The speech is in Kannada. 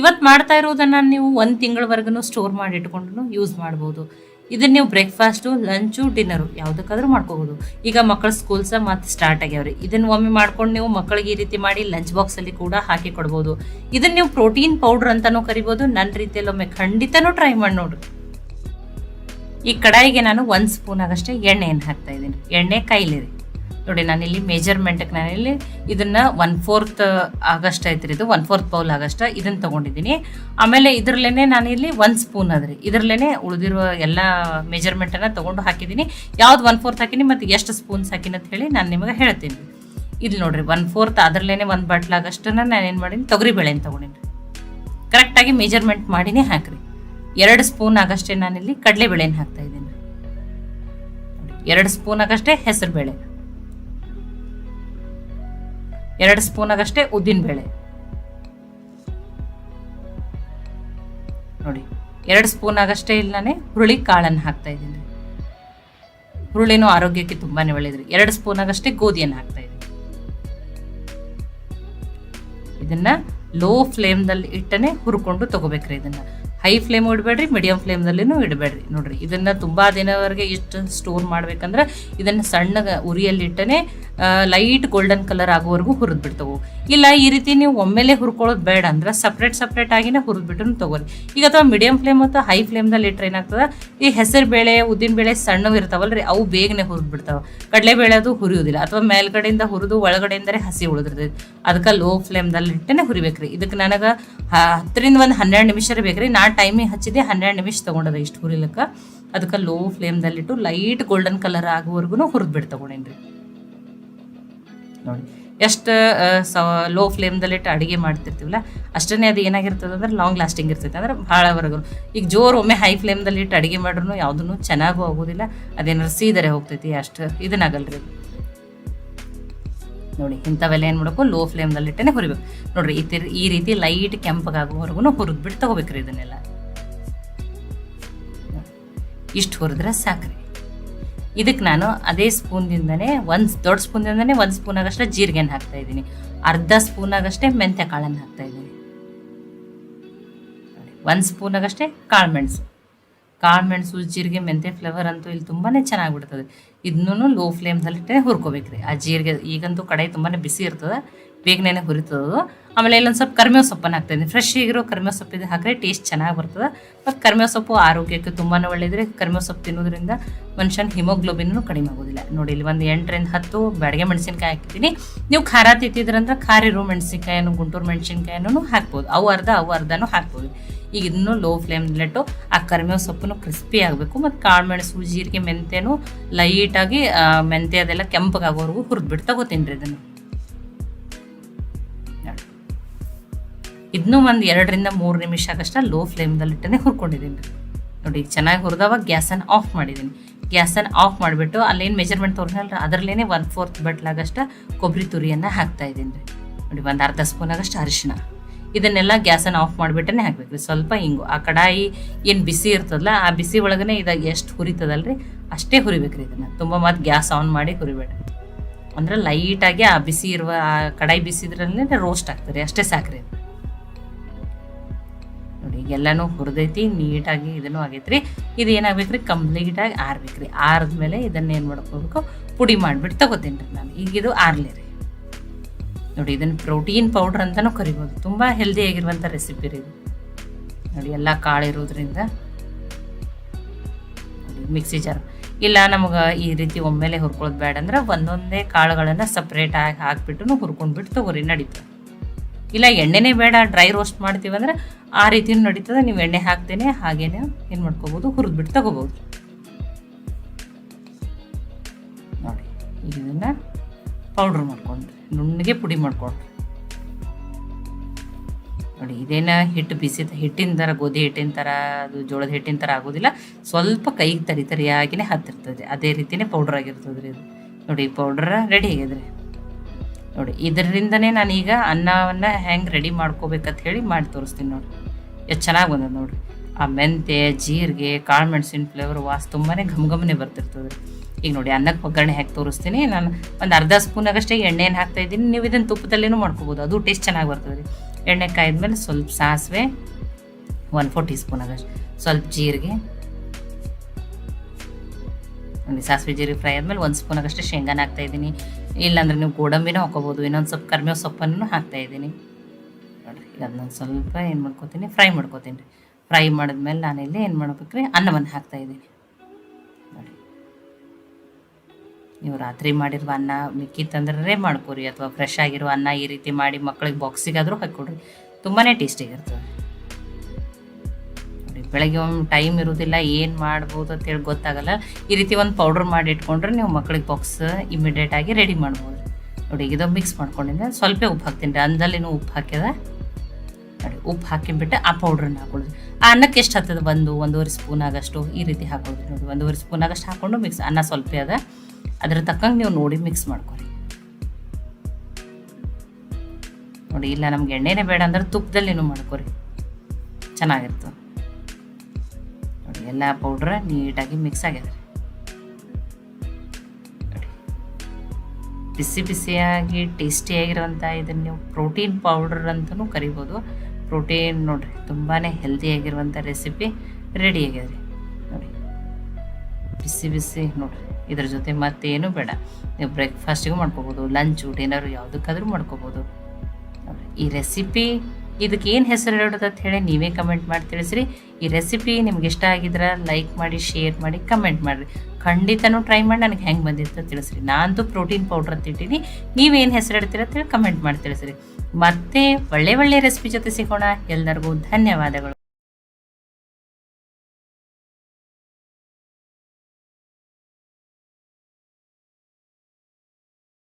ಇವತ್ತು ಮಾಡ್ತಾ ಇರೋದನ್ನು ನೀವು ಒಂದು ತಿಂಗಳವರೆಗೂ ಸ್ಟೋರ್ ಮಾಡಿ ಇಟ್ಕೊಂಡು ಯೂಸ್ ಮಾಡ್ಬೋದು. ಇದನ್ನ ನೀವು ಬ್ರೇಕ್ಫಾಸ್ಟು ಲಂಚು ಡಿನ್ನರು ಯಾವುದಕ್ಕಾದ್ರೂ ಮಾಡ್ಕೋಬೋದು. ಈಗ ಮಕ್ಕಳ ಸ್ಕೂಲ್ಸ ಮತ್ತೆ ಸ್ಟಾರ್ಟ್ ಆಗ್ಯಾವ್ರಿ. ಇದನ್ನ ಒಮ್ಮೆ ಮಾಡ್ಕೊಂಡು ನೀವು ಮಕ್ಕಳಿಗೆ ಈ ರೀತಿ ಮಾಡಿ ಲಂಚ್ ಬಾಕ್ಸಲ್ಲಿ ಕೂಡ ಹಾಕಿ ಕೊಡ್ಬೋದು. ಇದನ್ನ ನೀವು ಪ್ರೋಟೀನ್ ಪೌಡರ್ ಅಂತಾನೂ ಕರಿಬೋದು. ನನ್ನ ರೀತಿಯಲ್ಲಿ ಒಮ್ಮೆ ಖಂಡಿತನೂ ಟ್ರೈ ಮಾಡಿ ನೋಡ್ರಿ. ಈ ಕಡಾಯಿಗೆ ನಾನು ಒಂದು ಸ್ಪೂನ್ ಆಗಷ್ಟೇ ಎಣ್ಣೆಯನ್ನು ಹಾಕ್ತಾ ಇದ್ದೀನಿ. ಎಣ್ಣೆ ಕೈಲಿರಿ. ನೋಡಿ, ನಾನಿಲ್ಲಿ ಮೇಜರ್ಮೆಂಟ್ಗೆ ನಾನಿಲ್ಲಿ ಇದನ್ನ ಒನ್ ಫೋರ್ತ್ ಆಗಸ್ಟ್ ಐತ್ರಿ ಇದು ಒನ್ ಫೋರ್ತ್ ಬೌಲ್ ಆಗಷ್ಟ ಇದನ್ನ ತಗೊಂಡಿದ್ದೀನಿ. ಆಮೇಲೆ ಇದರಲ್ಲೇ ನಾನಿಲ್ಲಿ ಒನ್ ಸ್ಪೂನ್ ಅದ್ರಿ. ಇದ್ರಲ್ಲೇನೆ ಉಳಿದಿರುವ ಎಲ್ಲ ಮೆಜರ್ಮೆಂಟನ್ನು ತಗೊಂಡು ಹಾಕಿದ್ದೀನಿ. ಯಾವ್ದು ಒನ್ ಫೋರ್ತ್ ಹಾಕಿನಿ ಮತ್ತು ಎಷ್ಟು ಸ್ಪೂನ್ಸ್ ಹಾಕಿನಿ ಅಂತ ಹೇಳಿ ನಾನು ನಿಮಗೆ ಹೇಳ್ತೀನಿ. ಇಲ್ಲಿ ನೋಡ್ರಿ ಒನ್ ಫೋರ್ತ್ ಅದರಲ್ಲೇ ಒಂದು ಬಟ್ಲಾಗಷ್ಟನ್ನ ನಾನು ಏನು ಮಾಡೀನಿ, ತೊಗರಿ ಬೇಳೆನ ತೊಗೊಂಡಿನಿ ಕರೆಕ್ಟಾಗಿ ಮೆಜರ್ಮೆಂಟ್ ಮಾಡಿನೇ, ಹಾಕ್ರಿ. ಎರಡು ಸ್ಪೂನ್ ಆಗಷ್ಟೇ ನಾನಿಲ್ಲಿ ಕಡಲೆಬೇಳೆನ ಹಾಕ್ತಾ ಇದ್ದೀನಿ. ಎರಡು ಸ್ಪೂನ್ ಆಗಷ್ಟೇ ಹೆಸರು ಬೇಳೆ ಎರಡು ಸ್ಪೂನ್ ಆಗಷ್ಟೇ ಉದ್ದಿನ ಬೇಳೆ. ನೋಡಿ, ಎರಡು ಸ್ಪೂನ್ ಆಗಷ್ಟೇ ಇಲ್ಲಿ ನಾನೇ ಹುರುಳಿ ಕಾಳನ್ನು ಹಾಕ್ತಾ ಇದ್ದೀನಿ. ಹುರುಳಿನೂ ಆರೋಗ್ಯಕ್ಕೆ ತುಂಬಾನೇ ಒಳ್ಳೇದ್ರಿ ಎರಡು ಸ್ಪೂನ್ ಆಗಷ್ಟೇ ಗೋಧಿಯನ್ನು ಹಾಕ್ತಾ ಇದ್ದೀನಿ. ಇದನ್ನ ಲೋ ಫ್ಲೇಮ್ದಲ್ಲಿ ಇಟ್ಟನೆ ಹುರ್ಕೊಂಡು ತಗೋಬೇಕ್ರಿ ಇದನ್ನ. ಹೈ ಫ್ಲೇಮ್ ಇಡಬೇಡ್ರಿ, ಮೀಡಿಯಂ ಫ್ಲೇಮ್ದಲ್ಲಿನೂ ಇಡಬೇಡ್ರಿ. ನೋಡ್ರಿ, ಇದನ್ನ ತುಂಬಾ ದಿನವರೆಗೆ ಇಷ್ಟು ಸ್ಟೋರ್ ಮಾಡ್ಬೇಕಂದ್ರೆ ಇದನ್ನ ಸಣ್ಣ ಉರಿಯಲ್ಲಿ ಇಟ್ಟನೆ ಲೈಟ್ ಗೋಲ್ಡನ್ ಕಲರ್ ಆಗೋವರೆಗೂ ಹುರಿದು ಬಿಡ್ತವೆ ಇಲ್ಲ, ಈ ರೀತಿ ನೀವು ಒಮ್ಮೆಲೆ ಹುರ್ಕೊಳ್ಳೋದು ಬೇಡ ಅಂದ್ರೆ ಸಪ್ರೇಟ್ ಸಪ್ರೇಟ್ ಆಗಿನೇ ಹುರಿದ್ಬಿಟ್ಟು ತಗೋರಿ. ಈಗ ಅಥವಾ ಮೀಡಿಯಂ ಫ್ಲೇಮ್ ಮತ್ತು ಹೈ ಫ್ಲೇಮ್ದಲ್ಲಿ ಇಟ್ಟರೆ ಏನಾಗ್ತದೆ? ಈ ಹೆಸರು ಬೇಳೆ, ಉದ್ದಿನ ಬೇಳೆ ಸಣ್ಣವು ಇರ್ತಾವಲ್ರಿ, ಅವು ಬೇಗನೆ ಹುರಿದು ಬಿಡ್ತಾವ ಕಡಲೆಬೇಳೆ ಅದು ಹುರಿಯೋದಿಲ್ಲ. ಅಥವಾ ಮೇಲ್ಗಡೆಯಿಂದ ಹುರಿದು ಒಳಗಡೆಯಿಂದಲೇ ಹಸಿ ಉಳಿದಿರ್ತೈತಿ. ಅದಕ್ಕೆ ಲೋ ಫ್ಲೇಮ್ದಲ್ಲಿ ಇಟ್ಟನೆ ಹುರಿಬೇಕ್ರಿ. ಇದಕ್ಕೆ ನನಗೆ ಹತ್ತರಿಂದ ಒಂದು ಹನ್ನೆರಡು ನಿಮಿಷ ಬೇಕ್ರಿ. ನಾ ಟೈಮಿಗೆ ಹಚ್ಚಿದೆ ಹನ್ನೆರಡು ನಿಮಿಷ ತೊಗೊಂಡದ ಇಷ್ಟು ಹುರಿಲಿಕ್ಕೆ. ಅದಕ್ಕೆ ಲೋ ಫ್ಲೇಮ್ದಲ್ಲಿಟ್ಟು ಲೈಟ್ ಗೋಲ್ಡನ್ ಕಲರ್ ಆಗುವವರೆಗೂ ಹುರಿದು ಬಿಟ್ಟು ತೊಗೊಂಡೇನ್ರಿ ನೋಡಿ. ಎಷ್ಟು ಸ ಲೋ ಫ್ಲೇಮ್ದಲ್ಲಿಟ್ಟು ಅಡುಗೆ ಮಾಡ್ತಿರ್ತೀವಲ್ಲ, ಅಷ್ಟನ್ನೇ ಅದು ಏನಾಗಿರ್ತದೆ ಅಂದ್ರೆ ಲಾಂಗ್ ಲಾಸ್ಟಿಂಗ್ ಇರ್ತೈತೆ. ಅಂದ್ರೆ ಭಾಳವರೆಗೂ ಈಗ ಜೋರು ಒಮ್ಮೆ ಹೈ ಫ್ಲೇಮ್ದಲ್ಲಿ ಇಟ್ಟು ಅಡುಗೆ ಮಾಡ್ರೂ ಯಾವುದೂ ಚೆನ್ನಾಗೂ ಆಗೋದಿಲ್ಲ. ಅದೇನಾದ್ರು ಸೀದರೆ ಹೋಗ್ತೈತಿ, ಅಷ್ಟು ಇದನ್ನಾಗಲ್ರಿ. ನೋಡಿ, ಇಂಥವೆಲ್ಲ ಏನು ಮಾಡಬೇಕು? ಲೋ ಫ್ಲೇಮ್ದಲ್ಲಿಟ್ಟೇ ಹುರಿಬೇಕು. ನೋಡ್ರಿ, ಈ ಈ ರೀತಿ ಲೈಟ್ ಕೆಂಪಗಾಗುವವರೆಗೂ ಹುರಿದ್ಬಿಟ್ಟು ತೊಗೋಬೇಕ್ರಿ ಇದನ್ನೆಲ್ಲ. ಇಷ್ಟು ಹುರಿದ್ರೆ ಸಾಕ್ರಿ. ಇದಕ್ಕೆ ನಾನು ಅದೇ ಸ್ಪೂನ್ದಿಂದನೇ ಒಂದು ದೊಡ್ಡ ಸ್ಪೂನ್ದಿಂದನೇ ಒಂದು ಸ್ಪೂನಾಗಷ್ಟೇ ಜೀರಿಗೆನ ಹಾಕ್ತಾ ಇದ್ದೀನಿ. ಅರ್ಧ ಸ್ಪೂನ್ ಆಗಷ್ಟೇ ಮೆಂತ್ಯ ಕಾಳನ್ನು ಹಾಕ್ತಾ ಇದ್ದೀನಿ. ಒಂದು ಸ್ಪೂನ್ ಆಗಷ್ಟೇ ಕಾಳು ಮೆಣಸು. ಕಾಳು ಮೆಣಸು, ಜೀರಿಗೆ, ಮೆಂತ್ಯ ಫ್ಲೇವರ್ ಅಂತೂ ಇಲ್ಲಿ ತುಂಬಾ ಚೆನ್ನಾಗ್ಬಿಡ್ತದೆ ಇದನ್ನೂ ಲೋ ಫ್ಲೇಮ್ದಲ್ಲಿಟ್ಟೆ ಹುರ್ಕೋಬೇಕ್ರಿ. ಆ ಜೀರಿಗೆ ಈಗಂತೂ ಕಡಾಯಿ ತುಂಬಾ ಬಿಸಿ ಇರ್ತದೆ. ಬೇಗನೆ ಹುರಿತದದು ಆಮೇಲೆ ಇಲ್ಲೊಂದು ಸ್ವಲ್ಪ ಕರ್ಮೇವ್ ಸೊಪ್ಪನ್ನು ಹಾಕ್ತಾಯಿದ್ದೀನಿ ಫ್ರೆಶ್ ಆಗಿರೋ ಕರ್ಮೇವ್ ಸೊಪ್ಪಿದ್ದು ಹಾಕಿದ್ರೆ ಟೇಸ್ಟ್ ಚೆನ್ನಾಗಿ ಬರ್ತದೆ. ಮತ್ತು ಕರ್ಮೇವ್ ಸೊಪ್ಪು ಆರೋಗ್ಯಕ್ಕೆ ತುಂಬಾ ಒಳ್ಳೆಯದ್ರೆ ಕರ್ಮೇವ್ ಸೊಪ್ಪು ತಿನ್ನೋದ್ರಿಂದ ಮನುಷ್ಯನ ಹಿಮೋಗ್ಲೋಬಿನ್ನು ಕಡಿಮೆ ಆಗೋದಿಲ್ಲ. ನೋಡಿ, ಇಲ್ಲಿ ಒಂದು ಎಂಟರಿಂದ ಹತ್ತು ಬ್ಯಾಡಿಗೆ ಮೆಣಸಿನಕಾಯಿ ಹಾಕಿದ್ದೀನಿ. ನೀವು ಖಾರ ತಿಂತಿದ್ರಂದ್ರೆ ಖಾರ ಇರೋ ಮೆಣಸಿನ್ಕಾಯನ್ನು ಗುಂಟೂರು ಮೆಣಸಿನ್ಕಾಯನ್ನು ಹಾಕ್ಬೋದು. ಅವು ಅರ್ಧ, ಅವು ಅರ್ಧನೂ ಹಾಕ್ಬೋದು. ಈಗ ಇದನ್ನು ಲೋ ಫ್ಲೇಮ್ನಲ್ಲಿಟ್ಟು ಆ ಕರಿಮೇವು ಸೊಪ್ಪನ್ನು ಕ್ರಿಸ್ಪಿ ಆಗಬೇಕು. ಮತ್ತು ಕಾಳು ಮೆಣಸು ಜೀರಿಗೆ, ಮೆಂತ್ಯನೂ ಲೈಟಾಗಿ ಮೆಂತ್ಯ ಅದೆಲ್ಲ ಕೆಂಪಗಾಗೋವರೆಗೂ ಹುರಿದ್ಬಿಟ್ಟು ತಗೋತೀನಿ ರೀ ಇದನ್ನು. ಇದನ್ನೂ ಒಂದು ಎರಡರಿಂದ ಮೂರು ನಿಮಿಷ ಆಗಷ್ಟ ಲೋ ಫ್ಲೇಮ್ದಲ್ಲಿಟ್ಟನೆ ಹುರ್ಕೊಂಡಿದ್ದೀನಿ. ರೀ ನೋಡಿ, ಚೆನ್ನಾಗಿ ಹುರಿದವಾಗ ಗ್ಯಾಸನ್ನು ಆಫ್ ಮಾಡಿದ್ದೀನಿ. ಗ್ಯಾಸನ್ನು ಆಫ್ ಮಾಡಿಬಿಟ್ಟು ಅಲ್ಲೇನು ಮೆಜರ್ಮೆಂಟ್ ತೋರಿಸಲ್ಲ ಅದರಲ್ಲೇ ಒನ್ ಫೋರ್ತ್ ಬಟ್ಲಾಗಷ್ಟ ಕೊಬ್ಬರಿ ತುರಿಯನ್ನು ಹಾಕ್ತಾ ಇದ್ದೀನಿ. ರೀ ನೋಡಿ, ಒಂದು ಅರ್ಧ ಸ್ಪೂನ್ ಆಗಷ್ಟು ಅರಿಶಿನ ಇದನ್ನೆಲ್ಲ ಗ್ಯಾಸನ್ನು ಆಫ್ ಮಾಡಿಬಿಟ್ಟೇ ಹಾಕ್ಬೇಕು. ಸ್ವಲ್ಪ ಹಿಂಗು, ಆ ಕಡಾಯಿ ಏನು ಬಿಸಿ ಇರ್ತದಲ್ಲ, ಆ ಬಿಸಿ ಒಳಗನೆ ಇದಾಗ ಎಷ್ಟು ಹುರಿತದಲ್ರಿ? ಅಷ್ಟೇ ಹುರಿಬೇಕು ರೀ ಇದನ್ನು. ತುಂಬ ಮತ್ತು ಗ್ಯಾಸ್ ಆನ್ ಮಾಡಿ ಹುರಿಬೇಡ. ಅಂದ್ರೆ ಲೈಟಾಗಿ ಆ ಬಿಸಿ ಇರುವ, ಆ ಕಡಾಯಿ ಬಿಸಿದ್ರಲ್ಲೇ ರೋಸ್ಟ್ ಆಗ್ತದೆ. ಅಷ್ಟೇ ಸಾಕು ನೋಡಿ ಎಲ್ಲನೂ ಹುರಿದೈತಿ, ನೀಟಾಗಿ ಇದನ್ನು ಆಗೈತ್ರಿ ಇದು ಏನಾಗ್ಬೇಕ್ರಿ? ಕಂಪ್ಲೀಟಾಗಿ ಆರ್ಬೇಕ್ರಿ. ಆರಿದ್ಮೇಲೆ ಇದನ್ನ ಏನು ಮಾಡ್ಕೋಬೇಕು ಪುಡಿ ಮಾಡಿಬಿಟ್ಟು ತಗೋತೀನಿ ರೀ ನಾನು. ಈಗ ಇದು ಆರ್ಲಿ ರೀ. ನೋಡಿ, ಇದನ್ನು ಪ್ರೋಟೀನ್ ಪೌಡ್ರ್ ಅಂತಲೂ ಕರಿಬೋದು. ತುಂಬ ಹೆಲ್ದಿ ಆಗಿರುವಂಥ ರೆಸಿಪಿ ರೀ ಇದು. ನೋಡಿ, ಎಲ್ಲ ಕಾಳು ಇರೋದ್ರಿಂದ. ಮಿಕ್ಸಿ ಜಾರ್ ಇಲ್ಲ, ನಮಗೆ ಈ ರೀತಿ ಒಮ್ಮೆಲೆ ಹುರ್ಕೊಳ್ಳೋದು ಬೇಡ ಅಂದ್ರೆ ಒಂದೊಂದೇ ಕಾಳುಗಳನ್ನು ಸಪ್ರೇಟಾಗಿ ಹಾಕಿಬಿಟ್ಟು ಹುರ್ಕೊಂಡ್ಬಿಟ್ಟು ತಗೋರಿ ನಡೀತದೆ ಇಲ್ಲ, ಎಣ್ಣೆನೇ ಬೇಡ ಡ್ರೈ ರೋಸ್ಟ್ ಮಾಡ್ತೀವಿ ಅಂದ್ರೆ ಆ ರೀತಿಯೂ ನಡೀತದೆ. ನೀವು ಎಣ್ಣೆ ಹಾಕ್ತೇನೆ ಹಾಗೇನೆ ಏನು ಮಾಡ್ಕೋಬೋದು, ಹುರಿದ್ಬಿಟ್ಟು ತಗೋಬೋದು. ನೋಡಿ, ಈಗ ಇದನ್ನು ಪೌಡ್ರ್ ಮಾಡ್ಕೊಂಡ್ರಿ, ನುಣ್ಣಗೆ ಪುಡಿ ಮಾಡ್ಕೊಂಡ್ರಿ. ನೋಡಿ, ಇದೇನ ಹಿಟ್ಟು ಬಿಸಿ ಹಿಟ್ಟಿನ ಥರ ಗೋಧಿ ಹಿಟ್ಟಿನ ಥರ ಅದು ಜೋಳದ ಹಿಟ್ಟಿನ ಥರ ಆಗೋದಿಲ್ಲ. ಸ್ವಲ್ಪ ಕೈಗೆ ತರಿ ತರಿಯಾಗಿನೇ ಹತ್ತಿರ್ತದೆ. ಅದೇ ರೀತಿನೇ ಪೌಡ್ರ್ ಆಗಿರ್ತದೆ ರೀ ಇದು. ನೋಡಿ ಪೌಡ್ರ ರೆಡಿ ಆಗಿದ್ರಿ ನೋಡಿ ಇದರಿಂದನೇ ನಾನೀಗ ಅನ್ನವನ್ನು ಹೆಂಗೆ ರೆಡಿ ಮಾಡ್ಕೋಬೇಕಂತ ಹೇಳಿ ಮಾಡಿ ತೋರಿಸ್ತೀನಿ ನೋಡಿ. ಎಷ್ಟು ಚೆನ್ನಾಗಿ ಬಂದದ ನೋಡಿ ಆ ಮೆಂತ್ಯ, ಜೀರಿಗೆ ಕಾಳು ಮೆಣಸಿನ ಫ್ಲೇವರ್ ವಾಸ್ ತುಂಬಾ ಘಮ್ ಘಮನೆ ಬರ್ತಿರ್ತದೆ ಈಗ ನೋಡಿ ಅನ್ನಕ್ಕೆ ಒಗ್ಗರಣೆ ಹಾಕಿ ತೋರಿಸ್ತೀನಿ. ನಾನು ಒಂದು ಅರ್ಧ ಸ್ಪೂನಾಗಷ್ಟೇ ಎಣ್ಣೆನ ಹಾಕ್ತಾ ಇದ್ದೀನಿ. ನೀವು ಇದನ್ನು ತುಪ್ಪದಲ್ಲೇನೂ ಮಾಡ್ಕೋಬೋದು. ಅದು ಟೇಸ್ಟ್ ಚೆನ್ನಾಗಿ ಬರ್ತದೆ ರೀ ಎಣ್ಣೆ ಕಾಯ್ದ್ಮೇಲೆ ಸ್ವಲ್ಪ ಸಾಸಿವೆ ಒನ್ ಫೋರ್ ಟೀ ಸ್ಪೂನ್ ಆಗಷ್ಟು ಸ್ವಲ್ಪ ಜೀರಿಗೆ ನೋಡಿ ಸಾಸಿವೆ ಜೀರಿಗೆ ಫ್ರೈ ಆದಮೇಲೆ ಒಂದು ಸ್ಪೂನ್ ಆಗಷ್ಟು ಶೇಂಗಾನ ಹಾಕ್ತಾ ಇದ್ದೀನಿ. ಇಲ್ಲಾಂದ್ರೆ ನೀವು ಗೋಡಂಬಿನೂ ಹಾಕೋಬೋದು. ಇನ್ನೊಂದು ಸ್ವಲ್ಪ ಕರಿಬೇವು ಸೊಪ್ಪನ್ನು ಹಾಕ್ತಾ ಇದ್ದೀನಿ. ನೋಡಿರಿ, ಈಗ ಅದನ್ನ ಸ್ವಲ್ಪ ಏನು ಮಾಡ್ಕೊತೀನಿ, ಫ್ರೈ ಮಾಡ್ಕೊತೀನಿ ರೀ. ಫ್ರೈ ಮಾಡಿದ್ಮೇಲೆ ನಾನಿಲ್ಲಿ ಏನು ಮಾಡ್ಬೇಕು ರೀ ಅನ್ನವನ್ನು ಹಾಕ್ತಾ ಇದ್ದೀನಿ. ನೋಡಿ ನೀವು ರಾತ್ರಿ ಮಾಡಿರುವ ಅನ್ನ ಮಿಕ್ಕಿತ್ತಂದ್ರೆ ಮಾಡ್ಕೊರಿ. ಅಥವಾ ಫ್ರೆಶ್ ಆಗಿರೋ ಅನ್ನ ಈ ರೀತಿ ಮಾಡಿ ಮಕ್ಕಳಿಗೆ ಬಾಕ್ಸಿಗಾದರೂ ಹಾಕ್ಕೊಡ್ರಿ. ತುಂಬಾ ಟೇಸ್ಟಿಗಿರ್ತದೆ ಬೆಳಗ್ಗೆ ಒಂದು ಟೈಮ್ ಇರೋದಿಲ್ಲ, ಏನು ಮಾಡ್ಬೋದು ಅಂತೇಳಿ ಗೊತ್ತಾಗಲ್ಲ. ಈ ರೀತಿ ಒಂದು ಪೌಡ್ರ್ ಮಾಡಿ ಇಟ್ಕೊಂಡ್ರೆ ನೀವು ಮಕ್ಕಳಿಗೆ ಬಾಕ್ಸ್ ಇಮಿಡಿಯೇಟ್ ಆಗಿ ರೆಡಿ ಮಾಡ್ಬೋದು. ನೋಡಿ ಇದು ಮಿಕ್ಸ್ ಮಾಡ್ಕೊಂಡಿದ್ದೆ. ಸ್ವಲ್ಪ ಉಪ್ಪು ಹಾಕ್ತೀನಿ. ರೀ ಅಂದಲ್ಲಿನೂ ಉಪ್ಪು ಹಾಕಿದೆ ನೋಡಿ, ಉಪ್ಪು ಹಾಕಿಬಿಟ್ಟು ಆ ಪೌಡ್ರನ್ನ ಹಾಕೊಳ್ಳೋದು. ಆ ಅನ್ನಕ್ಕೆ ಎಷ್ಟು ಹತ್ತದ ಒಂದು ಒಂದೂವರೆ ಸ್ಪೂನ್ ಆಗಷ್ಟು. ಈ ರೀತಿ ಹಾಕೊಳ್ಳೋದು ನೋಡಿ. ಒಂದೂವರೆ ಸ್ಪೂನ್ ಆಗಷ್ಟು ಹಾಕ್ಕೊಂಡು ಮಿಕ್ಸ್ ಅನ್ನ ಸ್ವಲ್ಪ ಅದ. ಅದ್ರ ತಕ್ಕಂಗೆ ನೀವು ನೋಡಿ ಮಿಕ್ಸ್ ಮಾಡ್ಕೊರಿ ನೋಡಿ, ಇಲ್ಲ, ನಮ್ಗೆ ಎಣ್ಣೆನೇ ಬೇಡ ಅಂದ್ರೆ ತುಪ್ಪದಲ್ಲಿನೂ ಮಾಡ್ಕೊರಿ ಚೆನ್ನಾಗಿರ್ತದೆ. ಎಲ್ಲ ಪೌಡ್ರ ನೀಟಾಗಿ ಮಿಕ್ಸ್ ಆಗ್ಯದ ಬಿಸಿ ಬಿಸಿಯಾಗಿ ಟೇಸ್ಟಿಯಾಗಿರುವಂಥ ಇದನ್ನು ನೀವು ಪ್ರೋಟೀನ್ ಪೌಡರ್ ಅಂತಲೂ ಕರಿಬೋದು. ಪ್ರೋಟೀನ್ ನೋಡಿರಿ ತುಂಬಾ ಹೆಲ್ದಿಯಾಗಿರುವಂಥ ರೆಸಿಪಿ ರೆಡಿ ರೀ. ನೋಡಿ. ಬಿಸಿ ಬಿಸಿ ನೋಡಿರಿ, ಇದ್ರ ಜೊತೆ ಮತ್ತೇನು ಬೇಡ. ನೀವು ಬ್ರೇಕ್ಫಾಸ್ಟಿಗೂ ಮಾಡ್ಕೋಬೋದು ಲಂಚ್ ಡಿನ್ನರು ಯಾವುದಕ್ಕಾದ್ರೂ ಮಾಡ್ಕೋಬೋದು. ಈ ರೆಸಿಪಿ ಇದಕ್ಕೆ ಏನು ಹೆಸರು ಇಡೋದು ಅಂತ ಹೇಳಿ ನೀವೇ ಕಮೆಂಟ್ ಮಾಡಿ ತಿಳಿಸ್ರಿ. ಈ ರೆಸಿಪಿ ನಿಮ್ಗೆ ಇಷ್ಟ ಆಗಿದ್ರೆ ಲೈಕ್ ಮಾಡಿ ಶೇರ್ ಮಾಡಿ ಕಮೆಂಟ್ ಮಾಡಿರಿ. ಖಂಡಿತನೂ ಟ್ರೈ ಮಾಡಿ ನನಗೆ ಹೆಂಗೆ ಬಂದಿತ್ತು ತಿಳಿಸ್ರಿ. ನಾನಂತೂ ಪ್ರೋಟೀನ್ ಪೌಡ್ರ್ ಅಂತ ಇಟ್ಟಿನಿ ನೀವೇನು ಹೆಸರು ಇಡ್ತೀರ ಅಂತೇಳಿ ಕಮೆಂಟ್ ಮಾಡಿ ತಿಳಿಸ್ರಿ. ಮತ್ತೆ ಒಳ್ಳೆ ಒಳ್ಳೆ ರೆಸಿಪಿ ಜೊತೆ ಸಿಗೋಣ. ಎಲ್ಲರಿಗೂ ಧನ್ಯವಾದಗಳು.